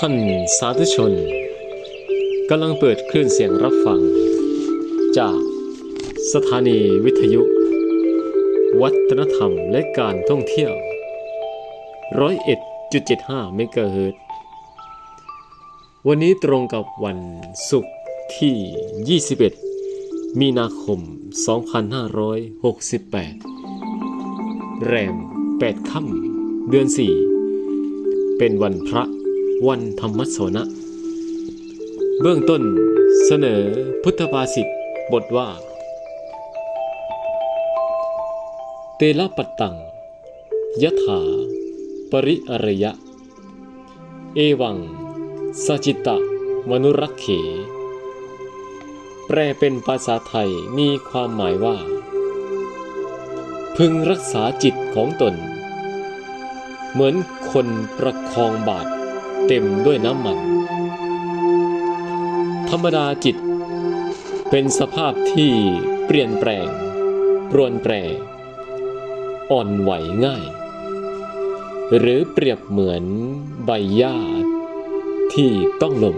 ท่านสาธุชนกำลังเปิดคลื่นเสียงรับฟัง จากสถานีวิทยุ วัฒนธรรมและการท่องเที่ยวร้อยเอ็ดจุดเจ็ดห้าเมกะเฮิรตวันนี้ตรงกับวันศุกร์ที่ 21 มีนาคม 2568 แรม 8 ค่ำเดือน 4 เป็นวันพระ วันธรรมสวนะ เบื้องต้นเสนอพุทธภาษิตบทว่า เตละปัตตังยถา ปริอรยะ เอวังสจิตะ มนุรักเข แปลเป็นภาษาไทยมีความหมายว่า พึงรักษาจิตของตน เหมือนคนประคองบาตร เต็มด้วยน้ำมัน ธรรมดาจิต เป็นสภาพที่เปลี่ยนแปลงปรวนแปร อ่อนไหวง่าย หรือเปรียบเหมือนใบหญ้าที่ต้องลม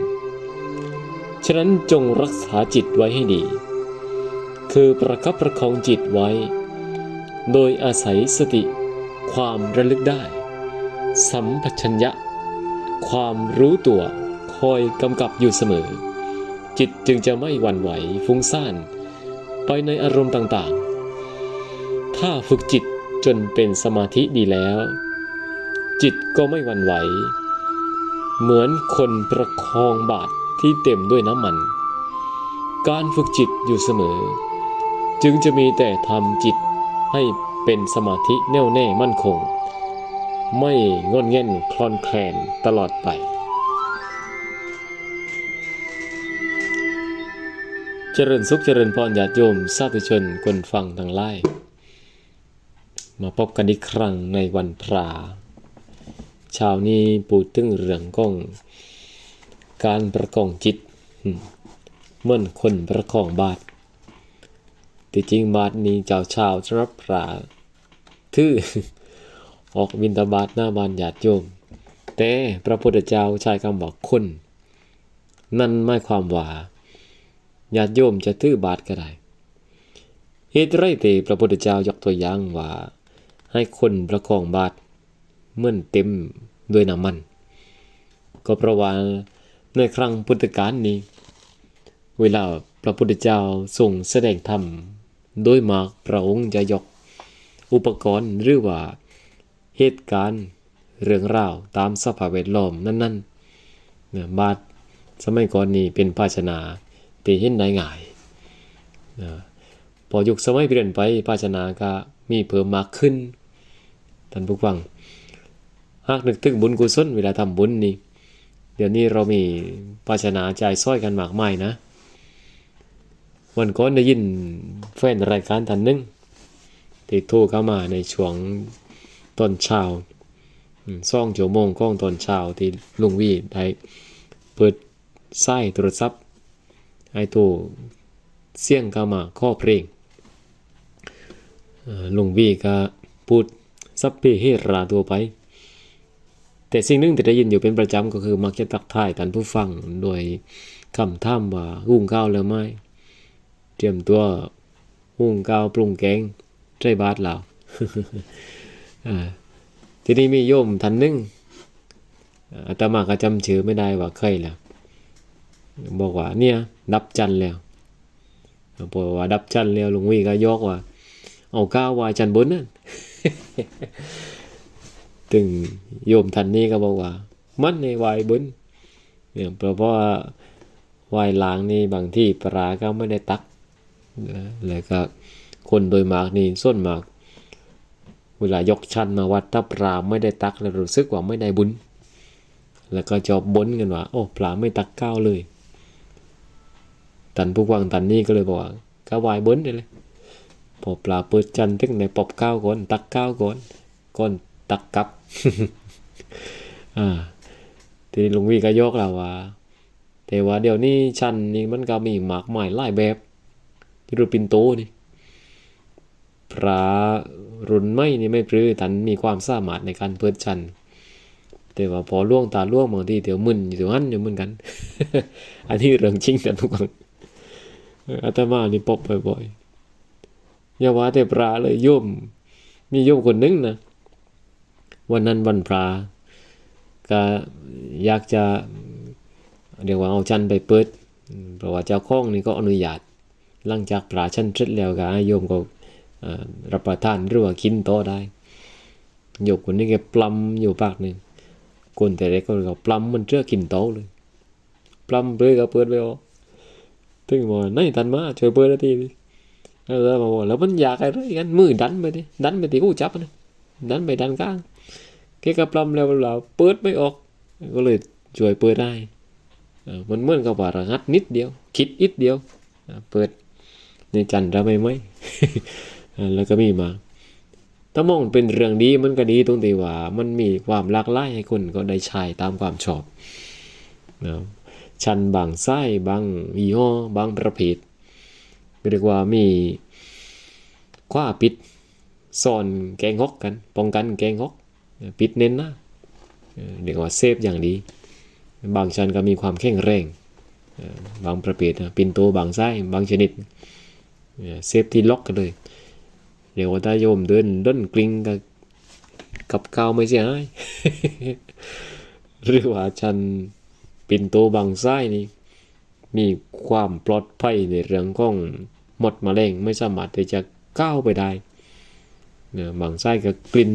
ฉะนั้นจงรักษาจิตไว้ให้ดี คือประคับประคองจิตไว้ โดยอาศัยสติความระลึกได้ สัมปชัญญะ ความรู้ตัวคอยกำกับอยู่เสมอ จิตจึงจะไม่หวั่นไหวฟุ้งซ่าน ไปในอารมณ์ต่างๆ ถ้าฝึกจิตจนเป็นสมาธิดีแล้ว จิตก็ไม่หวั่นไหว เหมือนคนประคองบาตรที่เต็มด้วยน้ำมัน การฝึกจิตอยู่เสมอ จึงจะมีแต่ทำจิตให้เป็นสมาธิแน่วแน่มั่นคง ไม่งอนแง่นคลอนแคลนตลอดไป เจริญสุขเจริญพรญาติโยมสาธุชนคนฟังทั้งหลายมาพบกันอีกครั้งในวันพระเช้านี้ปูดถึงเรื่องก้อง การประคองจิตเมื่อนคนประคองบาทที่จริงบาทนี้เจ้าชาวสำหรับพระทื่อ ออกบินตาบาทหน้าบานญาติโยม แต่พระพุทธเจ้าใช้คำบอกคน นั่นหมายความว่าญาติโยมจะถือบาทก็ได้เหตุไรเตพระพุทธเจ้ายกตัวอย่างว่า ให้คนประคองบาทเมื่อนเต็มด้วยน้ำมัน ก็เพราะว่าในครั้งพุทธกาลนี้ เวลาพระพุทธเจ้าทรงแสดงธรรม โดยมากพระองค์จะยกอุปกรณ์หรือว่า เหตุการณ์เรื่องราวตามสภาพแวดล้อมนั้นๆเนี่ยบาทสมัยก่อนนี้เป็นภาชนะที่เห็นได้ง่ายนะพอยุคสมัยเปลี่ยนไปภาชนะก็มีเพิ่มมากขึ้นท่านผู้ฟังหากนึกถึงบุญกุศลเวลาทำบุญนี่เดี๋ยวนี้เรามีภาชนะจ่ายซ้อยกันมากมายนะ วันก่อนได้ยินแฟนรายการท่านหนึงที่โทรเข้ามาในช่วง ตอนเช้าซ่องชั่วโมงก้องตอนเช้าที่ลุงวีได้เปิดไส้โทรศัพท์ไอ้ตัวเสียงเข้ามาข้อเพลงลุงวีก็พูดซับเพเฮราตัวไป แต่สิ่งหนึ่งที่ได้ยินอยู่เป็นประจำก็คือมักจะตักทายท่านผู้ฟังโดยคำถามว่าหุงข้าวแล้วไหมเตรียมตัวหุงข้าวปรุงแกงใจบาทแล้วอ่า ทีนี้มีโยมท่านหนึงอ่าตมาก็จำชื่อไม่ได้ว่าใครแล้ว บอกว่าเนี่ย ดับจันแล้วพอกว่าดับจันแล้วลุงวีก็ยกว่า เอาก้าววายจันบนนั่นถึงโยมท่านนี้ก็บอกว่า มันในวายบนเนี่ยเพราะว่าวายล้างนี่บางที่ปลาก็ไม่ได้ตักแล้วก็คนโดยมากนี่ส่วนมาก เวลายกชันมาวัดถ้าปลาไม่ได้ตักแล้วรู้สึกว่าไม่ได้บุญ แล้วก็จอบบนกันว่า โอ้ปลาไม่ตักก้าวเลยตันผู้วังตันนี่ก็เลยบอกว่าก็วายบนเลยพอปลาเปิดจันทึงในปอบก้าวก่อนตักก้าวก่อนก่อนตักกลับอ่าทีนี้หลุงวีก็ยกเราว่าแต่ว่าเดี๋ยวนี้ชันนี่มันก็มีหมากหมายหลายแบบที่รูปปินโตนี่พระ รุนไม่นี่ไม่ปรือทันมีความสามารถในการเปิดชัน แต่ว่าพอล่วงตาล่วงบางทีเดี๋ยวมึนอยู่หันอยู่มือนกัน อันนี้เรื่องจริงแต่ทุกคนอาตมานี่พบบ่อยๆอย่าว่าแต่ปลาเลยโยม มีโยมคนนึงนะวันนั้นวันพระก็อยากจะเรียกว่าเอาจันไปเปิดอืมเพราะว่าเจ้าข้องนี่ก็อนุญาตหลังจากปลาชั้นเสร็จแล้วก็โยมก็ รับประทานหรือว่ากินต่อได้โยมคนนี้แกปลัมอยู่ปากหนึ่งคนแต่เด็กก็ก็ปลัมมันเชื่อกินโตเลยปลัมเปิดก็เปิดไปออกถึงบอกว่นทันมาช่วยเปิดนาทีดิแล้วมาบอกแล้วมันอยากอะไรกันมือดันไปดิดันไปที่กูจับนะดันไปดันข้างแกก็ปลัมแล้วเราเปิดไม่ออก ก็เลยช่วยเปิดได้มันเหมือนกับว่าระงัดนิดเดียว คิดนิดเดียว เปิดในจันทร์เราไม่ไหม แล้วก็มีมาถ้ามองเป็นเรื่องดีมันก็ดีตรงที่ว่า มันมีความหลากหลายให้คนก็ได้ใช้ตามความชอบนะชันบางไส้บางยี่ห้อบางประเภทเรียกว่ามีคว้าปิดซ่อนแกงฮอกกัน ป้องกันแกงฮอกปิดเน้นนะเรียกว่าเซฟอย่างดี บางชันก็มีความแข็งแรงบางประเภทนะปินโตบางไส้บางชนิดเซฟที่ล็อกกันเลย เดี๋ยวว่าถ้าโยมเดินด้นกลิ้งกับกับกาวไม่เสียหายหรือว่าชันปินโตบางไส้นี่มีความปลอดภัยในเรื่องของหมดแมลงไม่สามารถที่จะก้าวไปได้เนี่ยบางไส้ก็กลิ่น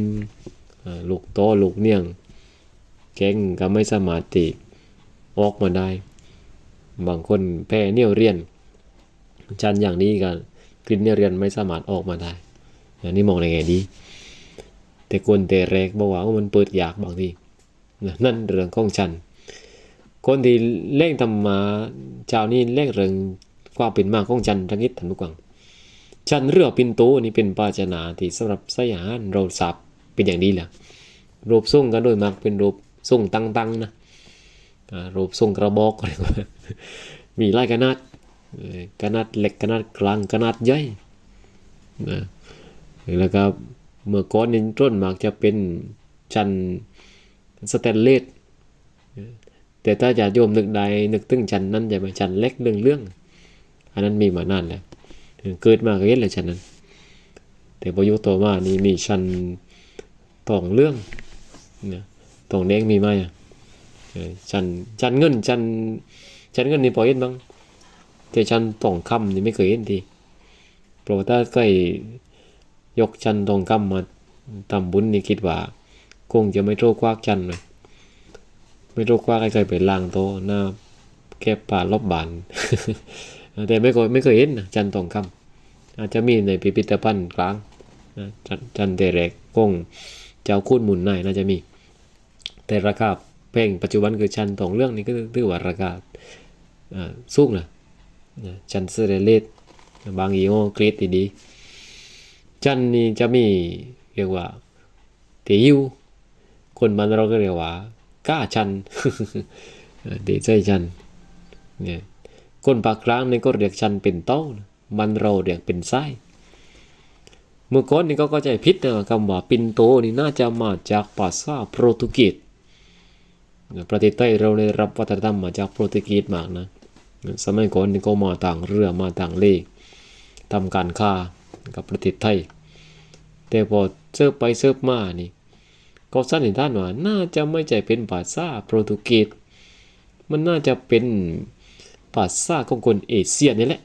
ลูกโตลูกเนียง แกงก็ไม่สามารถที่ออกมาได้ บางคนแพ้เนี่ยวเรียนชันอย่างนี้ก็กลิ่นเนี่ยเรียนไม่สามารถออกมาได้ นนี้มองในแง่ดี แต่คนแต่แรกบอกว่ามันเปิดอยากบางทีนั่นเรื่องของชัน คนที่เล่งทำมาเจ้านี่เล่งเรื่องความเป็นมาของชันทั้งนิดทันทุกวังชันเรือปินโตนี่เป็นปาจนาที่สำหรับใส่อาหารเราสับเป็นอย่างดีแหละรูปทรงก็โดยมากเป็นรูปทรงตั้งๆนะรูปทรงกระบอกอะไรก็มีหลายขนาดขนาดเล็กขนาดกลางขนาดใหญ่นะ แล้วก็เมื่อก่อนนี่ต้นมากจะเป็นชั้นสแตนเลสแต่ถ้าจะโยมนึกใดนึกถึงชั้นนั้นจะเป็นชั้นเล็กเรื่องเรื่องอันนั้นมีมานานแล้วเกิดมาก็เห็นแล้วชั้นนั้น แต่พอยุคต่อมานี่มีชั้นตองเรื่องนะตองแดงมีไหมชั้นชั้นเงินชั้นชั้นเงินนี่พอเห็นบ้างแต่ชั้นทองคำนี่ไม่เคยเห็นทีเพราะถ้าใกล้ ยกชันทองคำมาทำบุญนี่คิดว่าคงจะไม่โรควักชันเลยไม่โรควักใครๆไปล้างโตหน้าแก้ป่ารอบบาน แต่ไม่เคยไม่เคยเห็นนะจันทองคำอาจจะมีในพิพิธภัณฑ์กลางนะจันจันเตแรกคงเจ้าคุณหมุนในน่าจะมี แต่ราคาแพงปัจจุบันคือชันทองเรื่องนี้ก็ถือว่าราคาสูงนะนะจันเซเรเลตบางยี่ห้อกรีดดีๆ จันนี่จะมีเรียกว่าเตียวคนบ้านเราก็เรียกว่าก้าจันเดใจจันเนี่ยคนปากกลางนี่ก็เรียกจันเป็นเต้านะบ้านเราเรียกเป็นไส้เมื่อก่อนนี่ก็เข้าใจผิดนะคำว่าปินโตนี่น่าจะมาจากภาษาโปรตุเกสประเทศไทยเราได้รับวัฒนธรรมมาจากโปรตุเกสมากนะสมัยก่อนนี่ก็มาต่างเรือมาต่างเลทำการค้า กับประเทศไทย แต่พอเสิร์ฟไปเสิร์ฟมานี่ก็สันนิษฐานว่าน่าจะไม่ใช่เป็นภาษาโปรตุเกสมันน่าจะเป็นภาษาของคนเอเชียนี่แหละ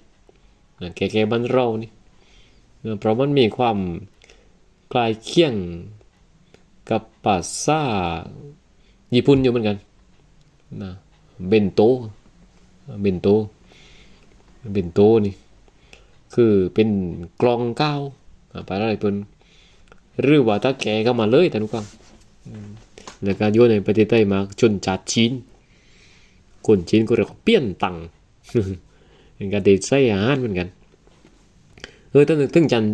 นะแก่ๆบ้านเรานี่เพราะมันมีความคล้ายเคียงกับภาษาญี่ปุ่นอยู่เหมือนกันนะเบนโตเบนโตเบนโตนี่ คือเป็นกลองก้าวไปอะไรเพิ่นหรือว่าถ้าแกก็มาเลยท่านผู้ฟังแล้วก็โยนในประเทศไทยมาชนจัดจีนคนจีนก็เรียกว่าเปี้ยนตังเป็นการเดทใส่อาหารเหมือนกันเออถ้าถึงจัน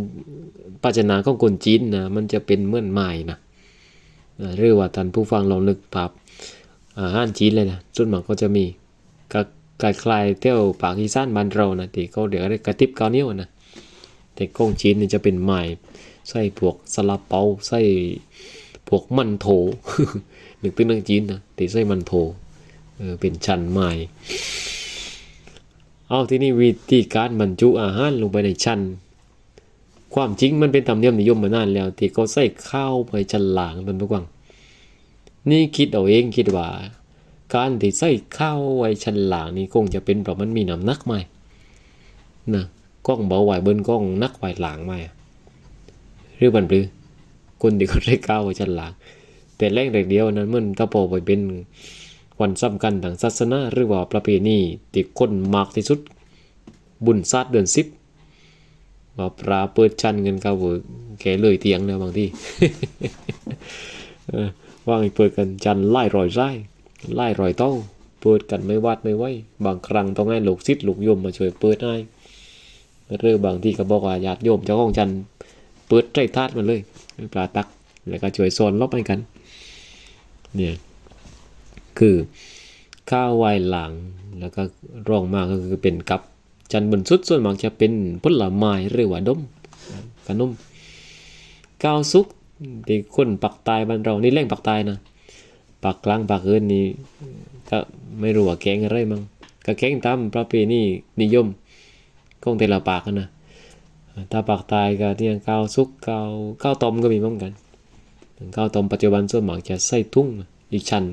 ปัจนาของคนจีนนะมันจะเป็นเหมือนไม้นะหรือว่าท่านผู้ฟังลองนึกภาพอาหารจีนเลยนะส่วนมากก็จะมี คลายๆเที่ยวปากอีสานบ้านเรานะที่เขาเรียกอะไรกระติบเกาเหนียวนะแต่กงจีนนี่จะเป็นไม้ใส่พวกสลับเปาใส่พวกมันโถหนึกถึงหนังจีนนะตีใส่มันโถเออเป็นชั้นไม้เอาที่นี่วิธีการบรรจุอาหารลงไปในชั้นความจริงมันเป็นธรรมเนียมนิยมมานานแล้ว ที่เขาใส่ข้าวไปชั้นหลังเป็นผู้กวางนี่คิดเอาเองคิดว่า การที่ใส่ข้าวไว้ชั้นหลังนี่คงจะเป็นเพราะมันมีน้ำหนักไหมนะกล้องเบาไหวเบิ้นกล้องนักไหวหลังไหมหรือบันหรือคนที่เขาได้ก้าวไว้ชั้นหลัง แต่แรกเด็กเดียวนั้นมันถ้าพอไปเป็นวันสำคัญทางศาสนาหรือว่าประเพณีที่คนมากที่สุด บุญศาสตร์เดือนสิบว่าปลาเปิดชั้นกันเขาเวอแกเลยเตียงนะบางที่ว่างเปิดกันจันไล่รอยไร่ ไล่รอยเต้าเปิดกันไม่วาดไม่ไหวบางครั้งต้องให้ลูกศิษย์ลูกโยมมาช่วยเปิดให้หรือบางที่ก็บอกว่าญาติโยมเจ้าของจันเปิดใจทาดมันเลยปลาตักแล้วก็ช่วยโซนลบให้กันเนี่ยคือข้าวไวหลังแล้วก็รองมากก็คือเป็นกับจันบนสุดส่วนมากจะเป็นผลไม้หรือว่าดมขนมข้าวซุกที่คนปักตายบ้านเรานี่แรงปักตายนะ ปักกลางปักเอินนี่ก็ไม่รู้ว่าแกงอะไรมั้งก็แกงตามประเพณีนิยมของแต่ละปากนะถ้าปากตายก็ที่ยข้าวซุกข้าวข้าวต้มก็มีเหมือนกันข้าวต้มปัจจุบันส่วนมากจะใส่ทุ่งอีกชั้น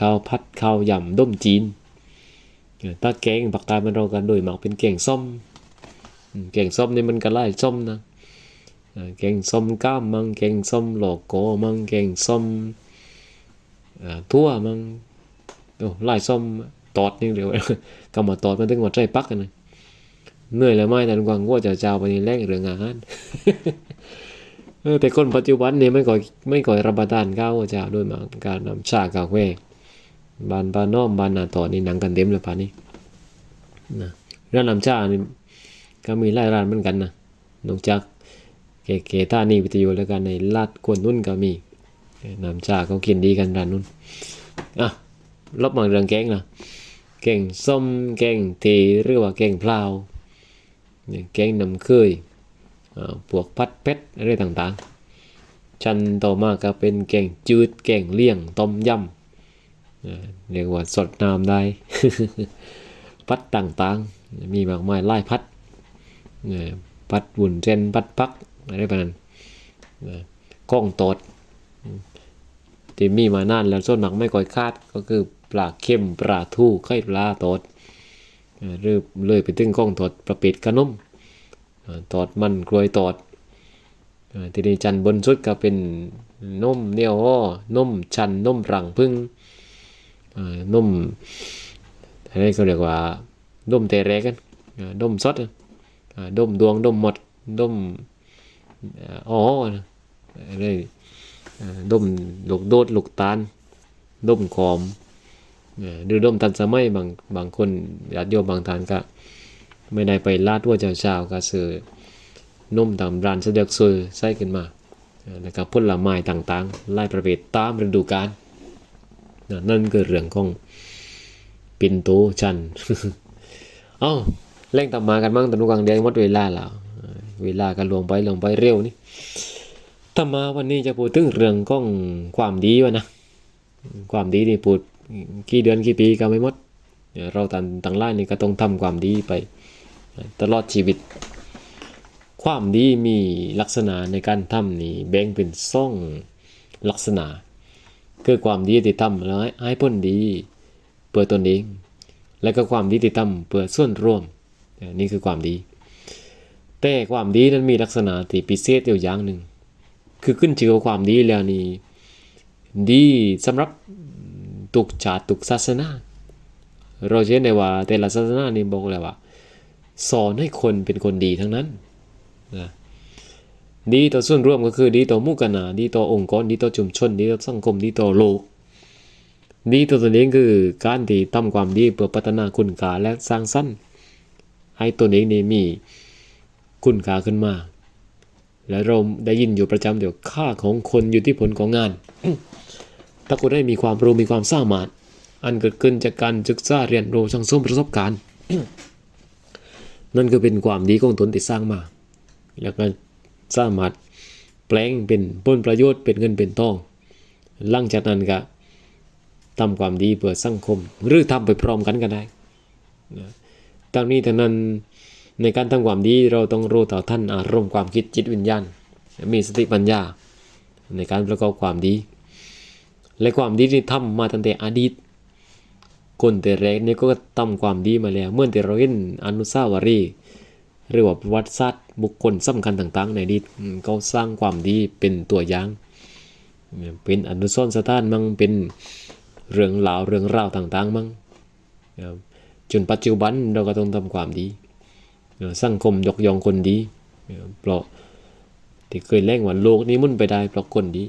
ข้าวพัดข้าวยำด้มจีนถ้าแกงปากตายมันเรากันโดยหมากเป็นแกงส้มแกงส้มนี่มันก็ไล่ส้มนะแกงส้มก้ามมังแกงส้มหลอกโกมังแกงส้ม ทั่วมั่งโอ้ไล่ส้มตอดนี่เดียวก็มาตอดมันถึงว่าใจปักกันนะเหนื่อยแล้วไม่แต่กวางว่าจะเจ้าไปแรงเรื่องอาหารเออแต่คนปัจจุบันเนี่ยไม่ก่อยไม่ก่อยรับประทานข้าวเจ้าด้วยมาการนำชากาแฟบานปาน้อมบานนาต่อนี่หนังกันเต็มเลยป่านนี้นะร้านนำชานี่ก็มีหลายร้านเหมือนกันนะนอกจากเก๋เก๋ท่านี่วิทยุแล้วกันในลาดกวนนุ่นก็มี น้ำชาเขากินดีกันร้านนุ่นอะลบมาเรื่องแกงนะแกงส้มแกงเทหรือว่าแกงพลาวแกงน้ำเคยพวกพัดเพชรอะไรต่างๆ ชั้นต่อมาก็เป็นแกงจืดแกงเลี่ยงต้มยำเรียกว่าสดน้ำได้ พัดต่างๆ มีมากมายไล่พัดพัดบุ่นเจนพัดพักอะไรแบบนั้นก้องตด ที่มีมานานแล้วส่วนหนักไม่ก่อยคาดก็คือปลาเข้มปลาทูไข่ปลาตอดเรื่อเลยไปถึงก้องตอดประเภทขนมตอดมันกลวยตอดทีนี้จันบนสุดก็เป็นนมเนียวอ้อนมชันนมรังพึ่งนมอะไรก็เรียกว่านมเตเรกันนมสดนมดวงนมหมดนมอ๋ออะไร นมลูกโดดลูกตาลนมขอมหรือดมตันสมัยบางบางคนญาติโยมบางท่านก็ ไม่ได้ไปลาดว่าเช้าๆก็ซื้อนมตามร้านสะดวกซื้อใส่ขึ้นมาแล้วก็ผลไม้ต่างๆไล่ประเภทตามฤดูกาลนั่นคือเรื่องของปินโตชันเอ้าเร่งตามมากันบ้างตนุกังเดียงหมดเวลาแล้วเวลาก็ลงไปลงไปเร็วนี่ ตามาวันนี้จะพูดถึงเรื่องของความดีวะนะ ความดีนี่พูดกี่เดือนกี่ปีก็ไม่หมด เราตันต่างไล่นี่ก็ต้องทำความดีไป ตลอดชีวิต ความดีมีลักษณะในการทำนี่แบ่งเป็นซ่องลักษณะ คือความดีที่ทำแล้วให้ผลดีเพื่อตนเอง และก็ความดีที่ทำเพื่อส่วนร่วม นี่คือความดี แต่ความดีนั้นมีลักษณะที่พิเศษอยู่อย่างหนึ่ง คือขึ้นชื่อความดีแล้วนี่ดีสำหรับตุกชาติตุกศาสนา เราเชื่อในว่าแต่ละศาสนานี่บอกเลยว่า สอนให้คนเป็นคนดีทั้งนั้นนะดีต่อส่วนร่วมก็คือดีต่อมู่คณะดีต่อองค์กรดีต่อชุมชนดีต่อสังคมดีต่อโลก ดีต่อตนเองคือการที่ทำความดีเพื่อพัฒนาคุณค่าและสร้างสรรค์ให้ตนเองนี่มีคุณค่าขึ้นมา และเราได้ยินอยู่ประจำเดี๋ยวค่าของคนอยู่ที่ผลของงาน ถ้าคุณได้มีความรู้มีความสามารถ อันเกิดขึ้นจากการศึกษาเรียนรู้สังสมประสบการณ์ นั่นก็เป็นความดีของตนที่สร้างมา แล้วก็สามารถแปลงเป็นผลประโยชน์เป็นเงินเป็นทองหลังจากนั้นก็ทำความดีเพื่อสังคม หรือทำไปพร้อมกันก็ได้นะทั้งนี้ทั้งนั้น ในการทำความดีเราต้องรู้ต่อท่านอารมณ์ความคิดจิตวิญญาณ มีสติปัญญา ในการประกอบความดี และความดีที่ทำมาตั้งแต่อดีตคนแต่แรกเนี่ยก็ทำความดีมาแล้ว เมื่อแต่เราเห็นอนุสาวรีย์หรือว่าประวัติศาสตร์บุคคลสำคัญต่าง ๆ ในอดีตเขาสร้างความดีเป็นตัวอย่าง เป็นอนุสรณ์สถานมั่งเป็นเรื่องราวเรื่องราวต่าง ๆ มั่งจนปัจจุบันเราก็ต้องทำความดี สังคมยกย่องคนดีเพราะที่เคยแรงว่าโลกนี้มันไปได้เพราะคนดี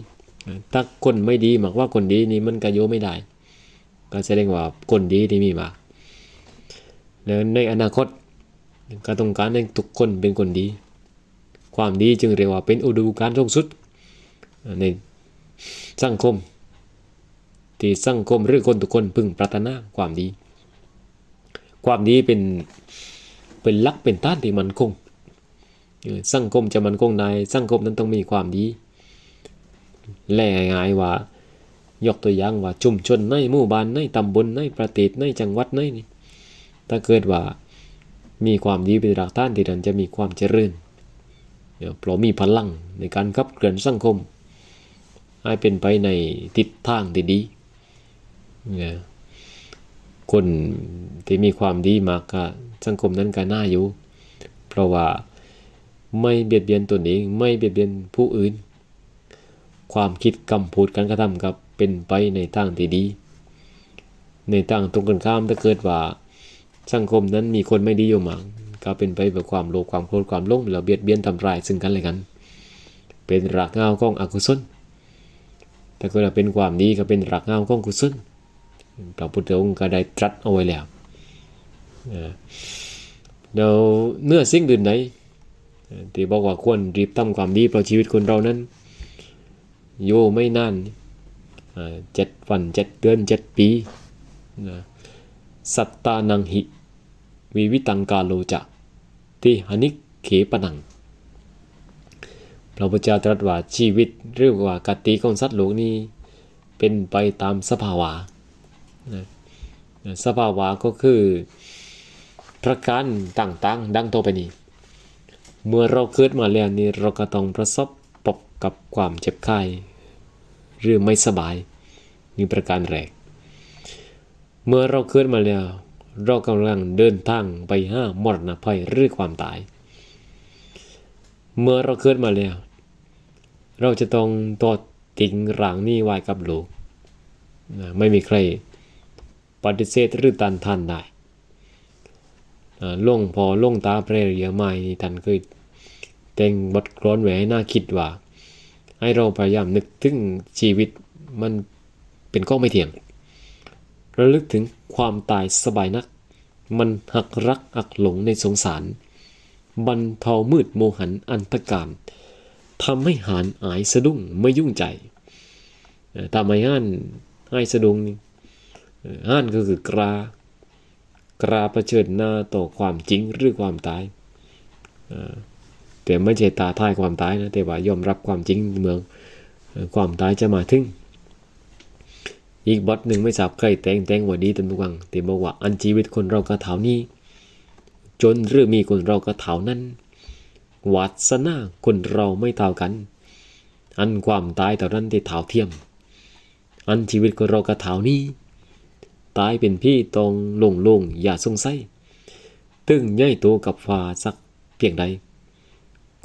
ถ้าคนไม่ดีหมากว่าคนดีนี่มันก็โยไม่ได้ ก็แสดงว่าคนดีที่มีมาแล้วในอนาคตก็ต้องการให้ทุกคนเป็นคนดี ความดีจึงเรียกว่าเป็นอุดมการณ์สูงสุดในสังคม ที่สังคมหรือคนทุกคนพึงปรารถนาความดี ความดีเป็น เป็นลักเป็นต้านที่มันคงสังคมจะมันคงในสังคมนั้นต้องมีความดี แล่ง่ายว่า ยกตัวอย่างว่าชุมชนในหมู่บ้านในตำบลในประเทศในจังหวัดในนี่ถ้าเกิดว่ามีความดีเป็นหลักฐานที่นั่นจะมีความเจริญเดี๋ยวพราะมีพลังในการขับเคลื่อนสังคม ให้เป็นไปในทิศทางที่ดีเนี่ย คนที่มีความดีมากก็สังคมนั้นก็น่าอยู่ เพราะว่าไม่เบียดเบียนตนเองไม่เบียดเบียนผู้อื่น ความคิดคำพูดการกระทำกับเป็นไปในทางที่ดี ในทางตรงกันข้ามถ้าเกิดว่าสังคมนั้นมีคนไม่ดีอยู่มากก็เป็นไปแบบความโลภความโกรธความหลงแล้วเบียดเบียนทำร้ายซึ่งกันและกัน เป็นรากเหง้าของอกุศลแต่ก็เป็นความดีก็เป็นรากเหง้าของกุศล พระพุทธองค์ก็ได้ตรัสเอาไว้แล้วเออแล้วเนื้อสิ่งอื่นใดเอ่อที่บอกว่าควรรีบทำความดีเพราะชีวิตคนเรานั้น โยไม่นานเจ็ดวันเจ็ดเดือนเจ็ดปีนะสัตตานังหิ วิวิตังกาโลจะที่หนิกเขปนังพระพุทธเจ้าตรัสว่าชีวิตหรือว่ากติของสัตว์โลกนี้ เป็นไปตามสภาวะ นะสภาวะก็คือประการต่างๆ ดังต่อไปนี้ เมื่อเราเกิดมาแล้วนี่เราก็ต้องประสบพบกับความเจ็บไข้หรือไม่สบายนี่ประการแรก เมื่อเราเกิดมาแล้ว เรากำลังเดินทางไปห้ามรณภัยหรือความตาย เมื่อเราเกิดมาแล้ว เราจะต้องตอดทิ้งร่างนี้ไว้กับโลกนะไม่มีใคร ปฏิเสธหรือตันทานได้อ่าล่งพอล่งตาเพรเรียไม้นี่ท่านเคยแต่งบทกลอนไว้ให้น่าคิดว่า ให้เราพยายามนึกถึงชีวิตมันเป็นก้องไม่เที่ยงระลึกถึงความตายสบายนัก มันหักรักหักหลงในสงสาร บรรเทามืดโมหันอันตการทำให้หานอายสะดุ้งไม่ยุ่งใจเอ่อทำให้ห่านให้สะดุ้งนี่ อ่านก็คือกรากราเผชิญหน้าต่อความจริงหรือความตายแต่ไม่ใช่ตาทายความตายนะแต่ว่ายอมรับความจริงเมืองความตายจะมาถึงอีกบทหนึ่งไม่ทราบใครแต่งแต่งว่าดีตันทุกวังแต่บอกว่าอันชีวิตคนเราก็เท่านี้ จนหรือมีคนเราก็เท่านั้นวาสนาคนเราไม่เท่ากัน อันความตายเท่านั้นที่เท่าเทียม อันชีวิตคนเราก็เท่านี้ ตายเป็นพี่ตองลงลงอย่าสงสัยตึงใหญ่โตกับฟ้าสักเพียงใด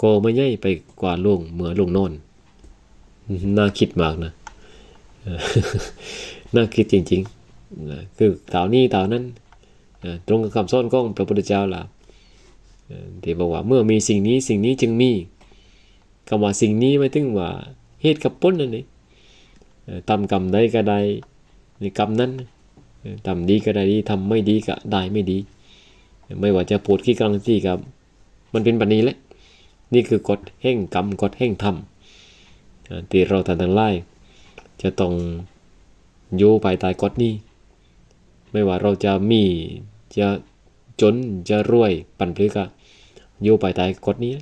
ก็ไม่ใหญ่ไปกว่าลงเหมือลงนอนน่าคิดมากนะน่าคิดจริงๆนะคือเต่านี้เต่านั้นนะตรงกับคำสอนของพระพุทธเจ้าล่ะที่บอกว่าเมื่อมีสิ่งนี้สิ่งนี้จึงมีคำว่าสิ่งนี้ไม่ถึงว่าเหตุกับพ้นนั่นเองทำกรรมใดก็ได้ในกรรมนั้น ทำดีก็ได้ดีทำไม่ดีก็ได้ไม่ดี ไม่ว่าจะพูดขี้กลางที่กับมันเป็นแบบนี้แหละ นี่คือกฎแห่งกรรมกฎแห่งธรรมที่เราท่านทั้งหลายจะต้องอยู่ภายใต้กฎนี้ ไม่ว่าเราจะมีจะจนจะรวยปันพลึกะอยู่ภายใต้กฎนี้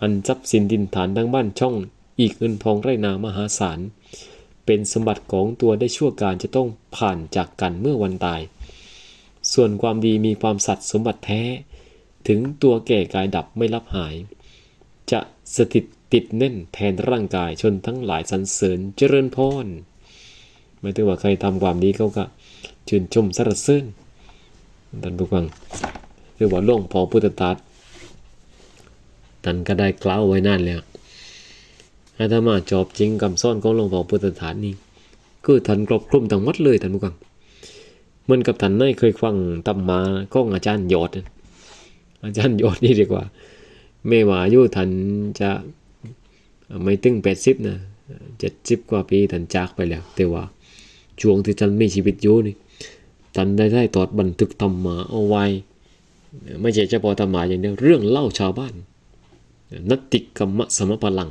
อันทรัพย์สินดินฐานทั้งบ้านช่องอีกเงินทองไรนามหาศาล เป็นสมบัติของตัวได้ชั่วการจะต้องผ่านจากกันเมื่อวันตาย ส่วนความดีมีความสัตย์สมบัติแท้ ถึงตัวแก่กายดับไม่รับหาย จะสถิตติดแน่นแทนร่างกายชนทั้งหลายสรรเสริญเจริญพรหมายถึงว่าใครทำความดีเขาก็ชื่นชมสรรเสริญท่านผู้ฟังหรือว่าหลวงพ่อพุทธทาสท่านก็ได้กล่าวไว้นั่นแล้ว อาตมาจอบจริงคำสอนของหลวงพ่อพุทธทาสนี่คือท่านครบคลุมทั้งหมดเลยท่านผู้ฟังเหมือนกับท่านได้เคยฟังธรรมาของอาจารย์ยอด อาจารย์ยอดนี่ดีกว่าไม่ว่าอายุท่านจะไม่ถึงแปดสิบนะเจ็ดสิบกว่าปีท่านจากไปแล้ว แต่ว่าช่วงที่ท่านมีชีวิตอยู่นี่ท่านได้ได้ตอดบันทึกธรรมาเอาไว้ ไม่ใช่เฉพาะธรรมาอย่างเดียวเรื่องเล่าชาวบ้านนัตติกรรมสมพลัง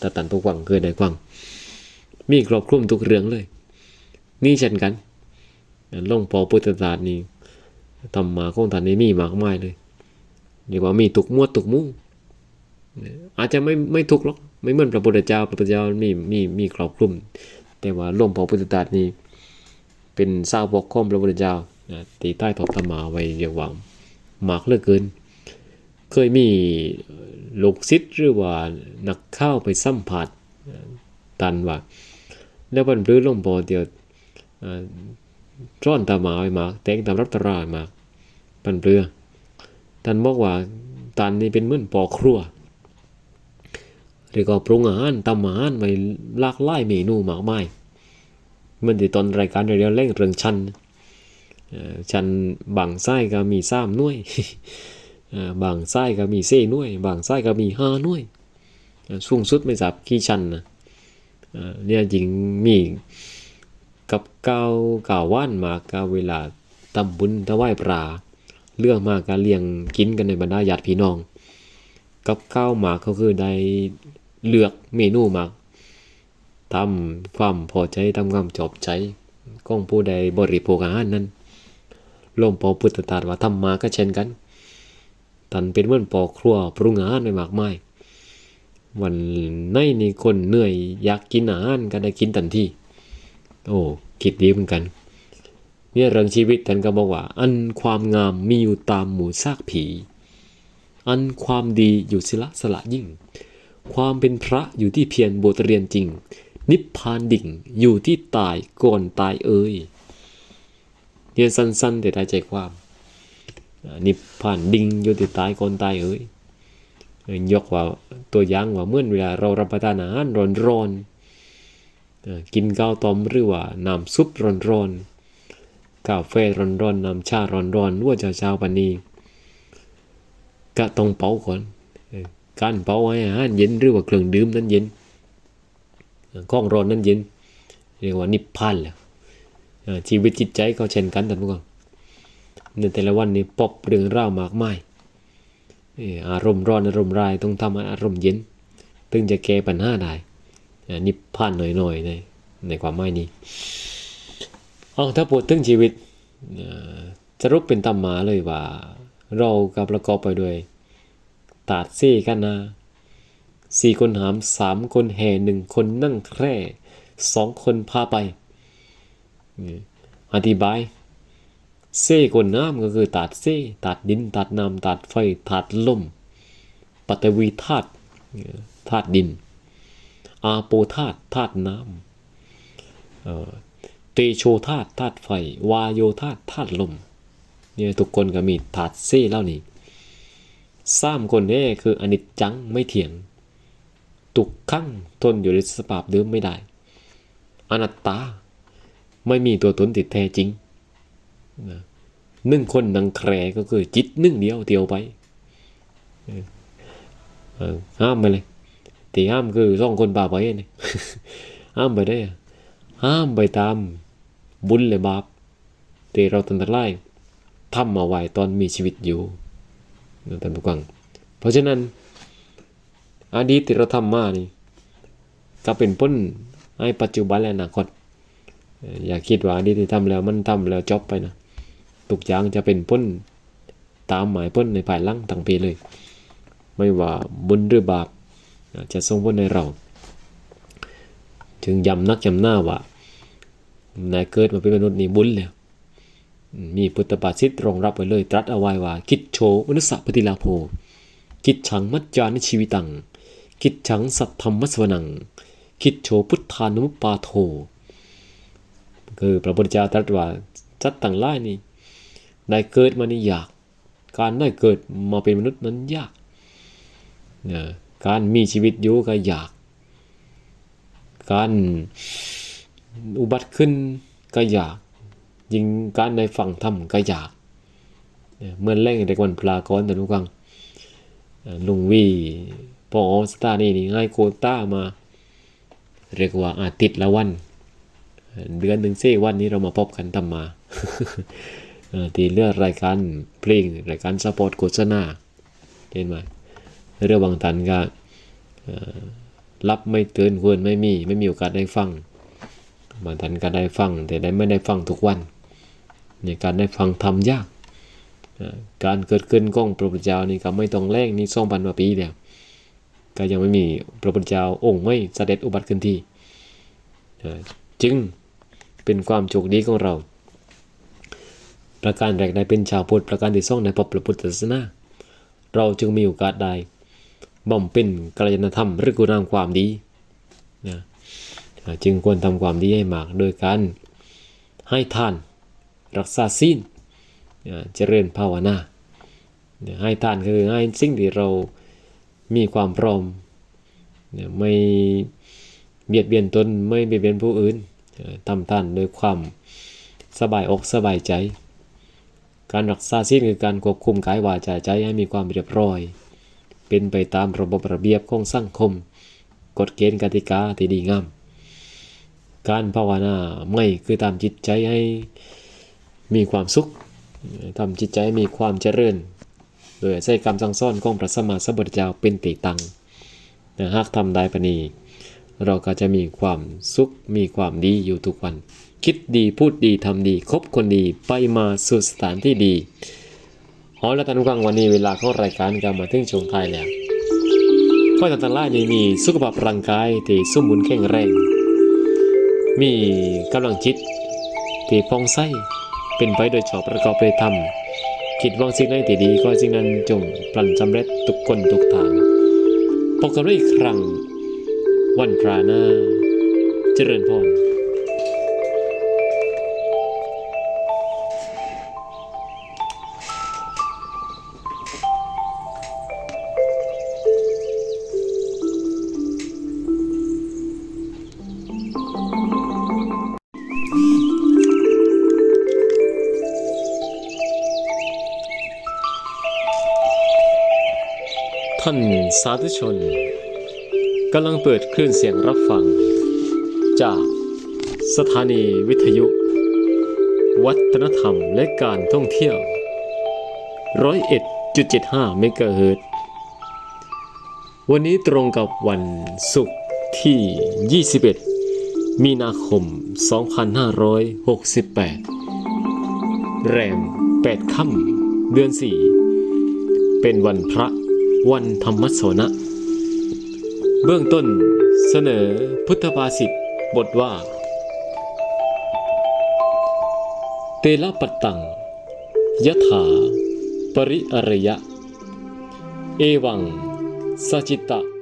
ถ้าตันทุกวังเคยได้ฟังมีครอบคลุมทุกเรื่องเลย นี่เช่นกันหลวงพ่อพุทธทาสนี่ธรรมาของท่านนี่มีมากมายเลยเรียกว่ามีตุกมวดตุกมู่อาจจะไม่ไม่ทุกหรอกไม่เหมือนพระพุทธเจ้าพระพุทธเจ้ามีมีมีครอบคลุม แต่ว่าหลวงพ่อพุทธทาสนี่เป็นสาวกของพระพุทธเจ้าตีใต้ทบธรรมาไว้เรียกว่ามากเหลือเกิน เคยมี ลูกศิษย์หรือว่านักเข้าไปสัมผัสตันว่าแล้ววันพฤหลงพ่อเดียวร้อนตาหมาไว้มากแต่งตามรับตรามาปันเปลือท่านบอกว่าตันนี่เป็นเหมือนปอครัวหรือก็ปรุงอาหารตำอาหารไว้หลากหลายเมนูมากมายเหมันที่ตอนรายการเรียวเร่งเรื่องชันชันบางไส้ก็มีสามหน่ย บางไส้ก็มีเซ่น่วย บางไส้ก็มีห้าน่วยสูงสุดไม่สับขี้ชันนะเนี่ยจริงมีกับเก้าก่าว่านมากกาเวลาตำบุญถวายปลาเรื่องมากการเลี้ยงกินกันในบรรดาญาติพี่น้อง กับข้าวหมากเขาคือได้เลือกเมนูหมากทำความพอใจทำความจบใจก้องผู้ใดบริโภคอาหารนั้นลวงพ่อพุทธตรัสว่าทำมาก็เช่นกัน ตันเป็นเหมือนปอครัวปรุงอาหารไปมากมายวันในนี่คนเหนื่อยอยากกินอาหารก็ได้กินทันทีโอ้คิดดีเหมือนกันเนี่ยเรื่องชีวิตท่านก็บอกว่า อันความงามมีอยู่ตามหมู่ซากผี อันความดีอยู่สิละสละยิ่ง ความเป็นพระอยู่ที่เพียรบทเรียนจริง นิพพานดิ่งอยู่ที่ตายก่อนตายเอ่ยเนี่ยสั้นๆแต่ได้ใจความ นิพพานดิ่งอยู่ที่ตายกอนตายเอ่ยยกว่าตัวอย่างว่าเมื่อเวลาเรารับประทานอาหารร้อนๆกินข้าวต้มหรือว่าน้ำซุปร้อนๆกาแฟร้อนๆน้ำชาร้อนๆว่าเช้าๆปันนี้ก็ต้องเป่าก่อนการเป่าให้อาหารเย็นหรือว่าเครื่องดื่มนั้นเย็นข้องร้อนนั้นเย็นเรียกว่านิพพานแหละชีวิตจิตใจก็เช่นกันท่านผู้ชม ในแต่ละวันนี้พบเรื่องราวมากมายอารมณ์ร้อนอารมณ์ร้ายต้องทำอารมณ์เย็นถึงจะแก้ปัญหาได้นิพพานหน่อยๆในในความหมายนี้เอาถ้าพูดถึงชีวิตจะรุปเป็นตำมาเลยว่า เรากับประกอบไปด้วยตาดซี่กันนะสี่คนหามสามคนแห่หนึ่งคนนั่งแคร่สองคนพาไปอธิบาย เซ่คนน้ำก็คือตาดเซ่ตาดดินตาดน้ำตาดไฟตาดลมปัตวีธาตุธาตุดิน อาโปธาตุธาตุน้ำเตโชธาตุธาตุไฟ วาโยธาตุธาตุลมเนี่ยทุกคนก็มีธาตุเซ่แล้วนี่สามคนนี้คืออนิจจังไม่เถียง ตุกขั้งทนอยู่ในสภาพเดิมไม่ได้ อนัตตา ไม่มีตัวตนติดแท้จริง หนึ่งคนนังแครก็คือจิตนึ่งเดียวเดียวไปห้ามไปเลยตีห้ามคือสองคนบาปไปนี่ห้ามไปได้ห้ามไปตามบุญเลยบาปแต่เราตันตรายทำมาไว้ตอนมีชีวิตอยู่ท่านผู้ฟังเพราะฉะนั้นอดีตที่เราทำมานี่ก็เป็นพ้นให้ปัจจุบันและอนาคตอย่าคิดว่าอดีตที่ทำแล้วมันทำแล้วจบไปนะ ทุกอย่างจะเป็นพ้นตามหมายพ้นในภายหลังทั้งปีเลย ไม่ว่าบุญหรือบาปจะส่งผลในเรา ถึงย้ำนักย้ำหน้าว่านายเกิดมาเป็นมนุษย์นี่บุญแล้วมีพุทธบาทสิทธิ์รองรับไว้เลย ตรัสเอาไว้ว่า คิดโชมนุสสะปฏิลาโภคิดฉังมัจจานิชีวิตัง คิดฉังสัทธรรมมัสวนัง คิดโชพุทธานุปปาโท คือพระพุทธเจ้าตรัสว่าจัดต่างหลายนี่ ได้เกิดมานี่ยาก การได้เกิดมาเป็นมนุษย์นั้นยากนะการมีชีวิตอยู่ก็ยาก การอุบัติขึ้นก็ยากยิ่งการในฝั่งธรรมก็ยากเมื่อแรงเด็กวันพลากรแต่ลูกฟังลุงวีปอสตานี่นี่ให้โคต้ามา เรียกว่าอาทิตย์ละวัน เดือนหนึ่งสี่วันนี้เรามาพบกันทำมา ที่เลือกรายการเพลงรายการสปอร์ตโฆษณาเห็นไหมเรื่องบางทันก็รับไม่เตือนควรไม่มีไม่มีโอกาสได้ฟังบางท่านก็ได้ฟัง แต่ได้ไม่ได้ฟังทุกวันในการได้ฟังทำยาก การเกิดขึ้นของพระพุทธเจ้านี่ก็ไม่ต้องแรงนี่สองพันกว่าปีแล้วก็ยังไม่มีพระพุทธเจ้าองค์ไม่เสด็จอุบัติขึ้นที่ จึงเป็นความโชคดีของเรา ประการแรกได้เป็นชาวพุทธประการที่สองในพบพระพุทธศาสนาเราจึงมีโอกาสได้บ่มเป็นกัลยาณธรรมหรือคุณามความดีนะจึงควรทำความดีให้มาก โดยการให้ทานรักษาศีลอ่าเจริญภาวนาให้ทานคือให้สิ่งที่เรามีความพร้อมไม่เบียดเบียนตนไม่เบียดเบียนผู้อื่นทำทานโดยความสบายอกสบายใจ การรักษาศีลคือการควบคุมกายวาจาใจให้มีความเรียบร้อย เป็นไปตามระบบระเบียบของสังคม กฎเกณฑ์กติกาที่ดีงาม การภาวนาไม่คือตามจิตใจให้มีความสุขทำจิตใจมีความเจริญ โดยใช้คำสั่งสอนของพระสมมาสัมพุทธเจ้าเป็นติตังหากทำได้ปานีเราก็จะมีความสุขมีความดีอยู่ทุกวัน คิดดีพูดดีทำดี คบคนดีไปมาสู่สถานที่ดีเอาละท่านผู้ฟังวันนี้เวลาเข้ารายการก็มาถึงช่วงท้ายแล้วข้อต่างๆล่ายนี้มีสุขภาพร่างกายที่สมบูรณ์แข็งแรง มีกำลังจิตที่พองใสเป็นไปโดยชอบประกอบด้วยธรรมคิดหวังสิ่งใดที่ดีก็สิ่งนั้นจงพลันสำเร็จทุกคนทุกทางพบกันได้อีกครั้ง วันพราหน้า เจริญพร ท่านสาธุชนกำลังเปิดคลื่นเสียงรับฟัง จากสถานีวิทยุ วัฒนธรรมและการท่องเที่ยวร้อยเอ็ดจุดเจ็ดห้าเมกะเฮิรตวันนี้ตรงกับวันศุกร์ที่ 21 มีนาคม 2568 แรม 8 ค่ำเดือน 4 เป็นวันพระ วันธรรมสนะ เบื้องต้นเสนอพุทธภาษิตบทว่า เตละปตังยะถา ปริอรยะ เอวังสจิตะ